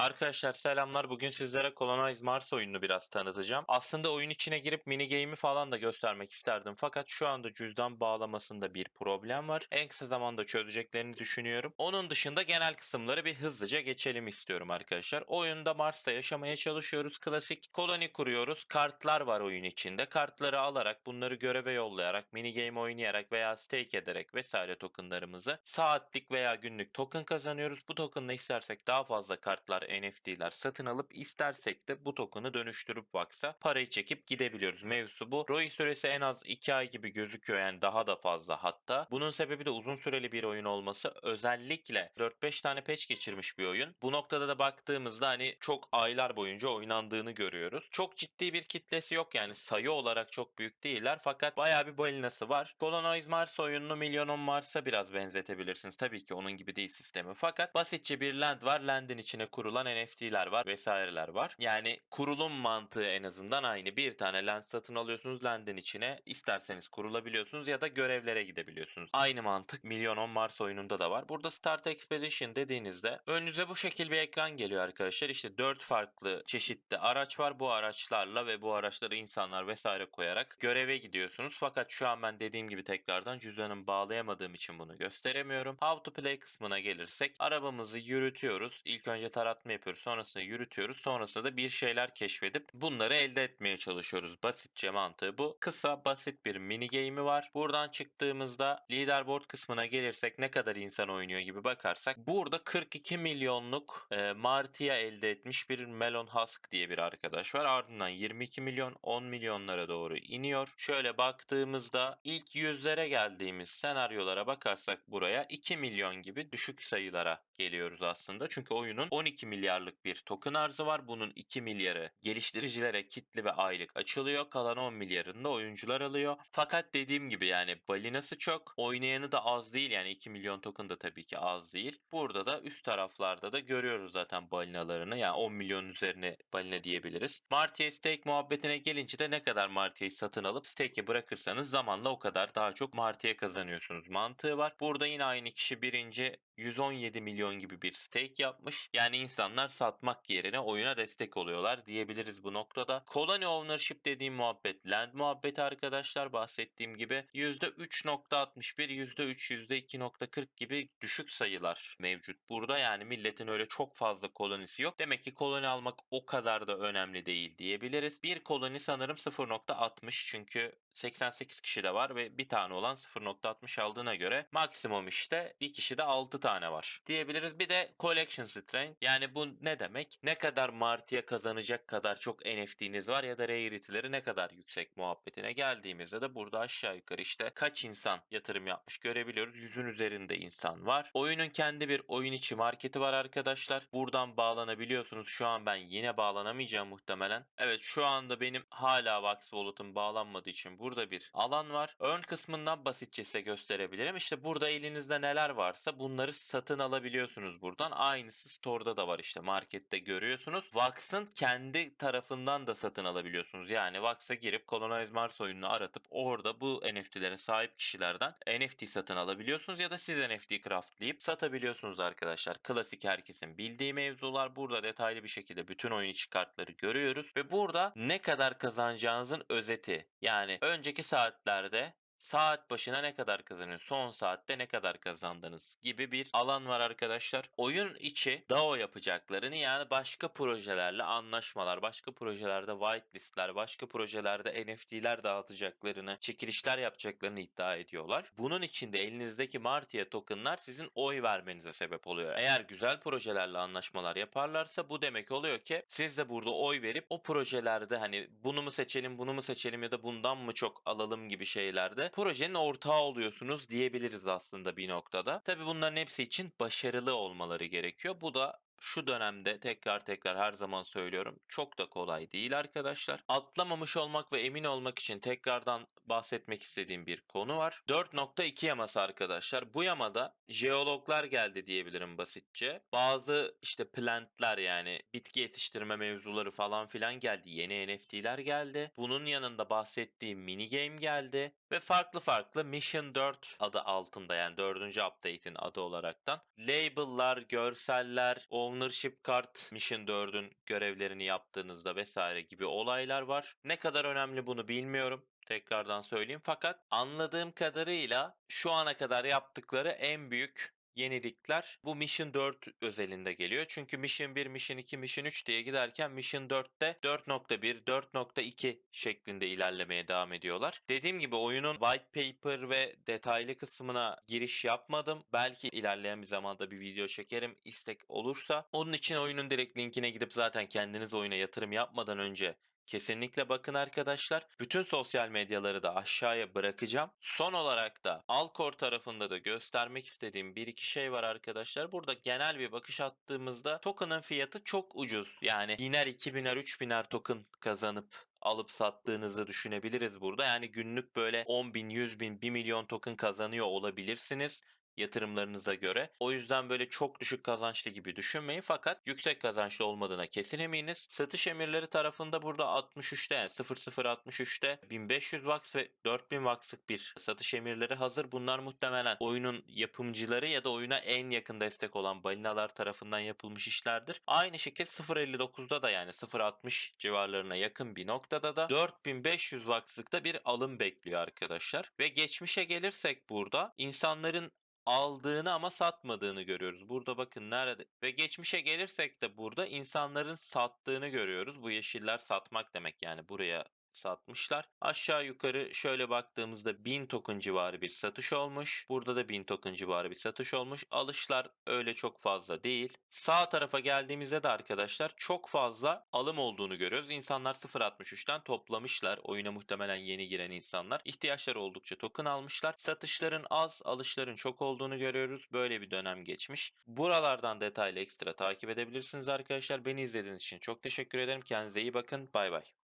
Arkadaşlar selamlar. Bugün sizlere Colonize Mars oyununu biraz tanıtacağım. Aslında oyun içine girip mini game'i falan da göstermek isterdim. Fakat şu anda cüzdan bağlamasında bir problem var. En kısa zamanda çözeceklerini düşünüyorum. Onun dışında genel kısımları bir hızlıca geçelim istiyorum arkadaşlar. Oyunda Mars'ta yaşamaya çalışıyoruz. Klasik koloni kuruyoruz. Kartlar var oyun içinde. Kartları alarak bunları göreve yollayarak, mini game oynayarak veya stake ederek vesaire tokenlarımızı saatlik veya günlük token kazanıyoruz. Bu tokenla istersek daha fazla kartlar, NFT'ler satın alıp istersek de bu token'ı dönüştürüp baksa parayı çekip gidebiliyoruz. Mevzusu bu. ROI süresi en az 2 ay gibi gözüküyor yani daha da fazla hatta. Bunun sebebi de uzun süreli bir oyun olması. Özellikle 4-5 tane patch geçirmiş bir oyun. Bu noktada da baktığımızda hani çok aylar boyunca oynandığını görüyoruz. Çok ciddi bir kitlesi yok yani sayı olarak çok büyük değiller fakat bayağı bir balinası var. Colonize Mars oyununu Million on Mars'a biraz benzetebilirsiniz. Tabii ki onun gibi değil sistemi. Fakat basitçe bir land var. Land'in içine kurulan NFT'ler var vesaireler var. Yani kurulum mantığı en azından aynı. Bir tane land satın alıyorsunuz land'in içine. isterseniz kurulabiliyorsunuz ya da görevlere gidebiliyorsunuz. Aynı mantık Million on Mars oyununda da var. Burada Start Expedition dediğinizde önünüze bu şekil bir ekran geliyor arkadaşlar. İşte 4 farklı çeşitli araç var. Bu araçlarla ve bu araçları insanlar vesaire koyarak göreve gidiyorsunuz. Fakat şu an ben dediğim gibi tekrardan cüzdanımı bağlayamadığım için bunu gösteremiyorum. How to play kısmına gelirsek arabamızı yürütüyoruz. İlk önce taratma yapıyoruz. Sonrasında yürütüyoruz. Sonrasında da bir şeyler keşfedip bunları elde etmeye çalışıyoruz. Basitçe mantığı bu. Kısa basit bir mini game'i var. Buradan çıktığımızda leaderboard kısmına gelirsek ne kadar insan oynuyor gibi bakarsak burada 42 milyonluk e, Martia elde etmiş bir Melon Husk diye bir arkadaş var. Ardından 22 milyon 10 milyonlara doğru iniyor. Şöyle baktığımızda ilk yüzlere geldiğimiz senaryolara bakarsak buraya 2 milyon gibi düşük sayılara geliyoruz aslında. Çünkü oyunun 12 milyarlık bir token arzı var. Bunun 2 milyarı geliştiricilere kitli ve aylık açılıyor. Kalan 10 milyarını da oyuncular alıyor. Fakat dediğim gibi yani balinası çok. Oynayanı da az değil. Yani 2 milyon token da tabii ki az değil. Burada da üst taraflarda da görüyoruz zaten balinalarını. Yani 10 milyon üzerine balina diyebiliriz. Marti'ye stake muhabbetine gelince de ne kadar Marti'yi satın alıp stake'e bırakırsanız zamanla o kadar daha çok Marti'ye kazanıyorsunuz mantığı var. Burada yine aynı kişi birinci 117 milyon gibi bir stake yapmış. Yani insanlar satmak yerine oyuna destek oluyorlar diyebiliriz bu noktada. Colony ownership dediğim muhabbet land muhabbeti arkadaşlar bahsettiğim gibi %3.61, %3, %2.40 gibi düşük sayılar mevcut burada. Yani milletin öyle çok fazla kolonisi yok. Demek ki koloni almak o kadar da önemli değil diyebiliriz. Bir koloni sanırım 0.60 çünkü 88 kişi de var ve bir tane olan 0.60 aldığına göre maksimum işte bir kişi de 6 tane var diyebiliriz. Bir de collection strength yani bu ne demek? Ne kadar Marti'ye kazanacak kadar çok NFT'niz var ya da rarity'leri ne kadar yüksek muhabbetine geldiğimizde de burada aşağı yukarı işte kaç insan yatırım yapmış görebiliyoruz. Yüzün üzerinde insan var. Oyunun kendi bir oyun içi marketi var arkadaşlar. Buradan bağlanabiliyorsunuz. Şu an ben yine bağlanamayacağım muhtemelen. Evet şu anda benim hala Vax Wallet'ım bağlanmadığı için burada bir alan var. Ön kısmından basitçe size gösterebilirim. İşte burada elinizde neler varsa bunları satın alabiliyorsunuz buradan. Aynısı store'da da var işte markette görüyorsunuz. Vax'ın kendi tarafından da satın alabiliyorsunuz. Yani Vax'a girip Colonize Mars oyununu aratıp orada bu NFT'lere sahip kişilerden NFT satın alabiliyorsunuz ya da siz NFT craftlayıp satabiliyorsunuz arkadaşlar. Klasik herkesin bildiği mevzular. Burada detaylı bir şekilde bütün oyun içi kartları görüyoruz ve burada ne kadar kazanacağınızın özeti. Yani önceki saatlerde saat başına ne kadar kazanıyorsunuz, son saatte ne kadar kazandınız gibi bir alan var arkadaşlar. Oyun içi DAO yapacaklarını yani başka projelerle anlaşmalar, başka projelerde whitelistler, başka projelerde NFT'ler dağıtacaklarını, çekilişler yapacaklarını iddia ediyorlar. Bunun içinde elinizdeki Martia tokenlar sizin oy vermenize sebep oluyor. Eğer güzel projelerle anlaşmalar yaparlarsa bu demek oluyor ki siz de burada oy verip o projelerde hani bunu mu seçelim, bunu mu seçelim ya da bundan mı çok alalım gibi şeylerde projenin ortağı oluyorsunuz diyebiliriz aslında bir noktada. Tabi bunların hepsi için başarılı olmaları gerekiyor. Bu da şu dönemde tekrar tekrar her zaman söylüyorum çok da kolay değil arkadaşlar. Atlamamış olmak ve emin olmak için tekrardan bahsetmek istediğim bir konu var. 4.2 yaması arkadaşlar. Bu yamada jeologlar geldi diyebilirim basitçe. Bazı işte plantlar yani bitki yetiştirme mevzuları falan filan geldi. Yeni NFT'ler geldi. Bunun yanında bahsettiğim mini game geldi. Ve farklı farklı Mission 4 adı altında yani 4. update'in adı olaraktan label'lar, görseller, ownership kart Mission 4'ün görevlerini yaptığınızda vesaire gibi olaylar var. Ne kadar önemli bunu bilmiyorum. Tekrardan söyleyeyim. Fakat anladığım kadarıyla şu ana kadar yaptıkları en büyük yenilikler bu Mission 4 özelinde geliyor. Çünkü Mission 1, Mission 2, Mission 3 diye giderken Mission 4'te 4.1, 4.2 şeklinde ilerlemeye devam ediyorlar. Dediğim gibi oyunun white paper ve detaylı kısmına giriş yapmadım. Belki ilerleyen bir zamanda bir video çekerim istek olursa. Onun için oyunun direkt linkine gidip zaten kendiniz oyuna yatırım yapmadan önce Kesinlikle bakın arkadaşlar. Bütün sosyal medyaları da aşağıya bırakacağım. Son olarak da Alkor tarafında da göstermek istediğim bir iki şey var arkadaşlar. Burada genel bir bakış attığımızda token'ın fiyatı çok ucuz. Yani biner, iki biner, üç biner token kazanıp alıp sattığınızı düşünebiliriz burada. Yani günlük böyle 10 bin, 100 bin, 1 milyon token kazanıyor olabilirsiniz yatırımlarınıza göre. O yüzden böyle çok düşük kazançlı gibi düşünmeyin fakat yüksek kazançlı olmadığına kesin eminiz. Satış emirleri tarafında burada 63'te yani 0063'te 1500 wax ve 4000 wax'lık bir satış emirleri hazır. Bunlar muhtemelen oyunun yapımcıları ya da oyuna en yakın destek olan balinalar tarafından yapılmış işlerdir. Aynı şekilde 0.59'da da yani 0.60 civarlarına yakın bir noktada da 4500 wax'lıkta bir alım bekliyor arkadaşlar. Ve geçmişe gelirsek burada insanların aldığını ama satmadığını görüyoruz. Burada bakın nerede ve geçmişe gelirsek de burada insanların sattığını görüyoruz. Bu yeşiller satmak demek yani buraya satmışlar. Aşağı yukarı şöyle baktığımızda 1000 token civarı bir satış olmuş. Burada da 1000 token civarı bir satış olmuş. Alışlar öyle çok fazla değil. Sağ tarafa geldiğimizde de arkadaşlar çok fazla alım olduğunu görüyoruz. İnsanlar 0.63'ten toplamışlar. Oyuna muhtemelen yeni giren insanlar. İhtiyaçları oldukça token almışlar. Satışların az, alışların çok olduğunu görüyoruz. Böyle bir dönem geçmiş. Buralardan detaylı ekstra takip edebilirsiniz arkadaşlar. Beni izlediğiniz için çok teşekkür ederim. Kendinize iyi bakın. Bay bay.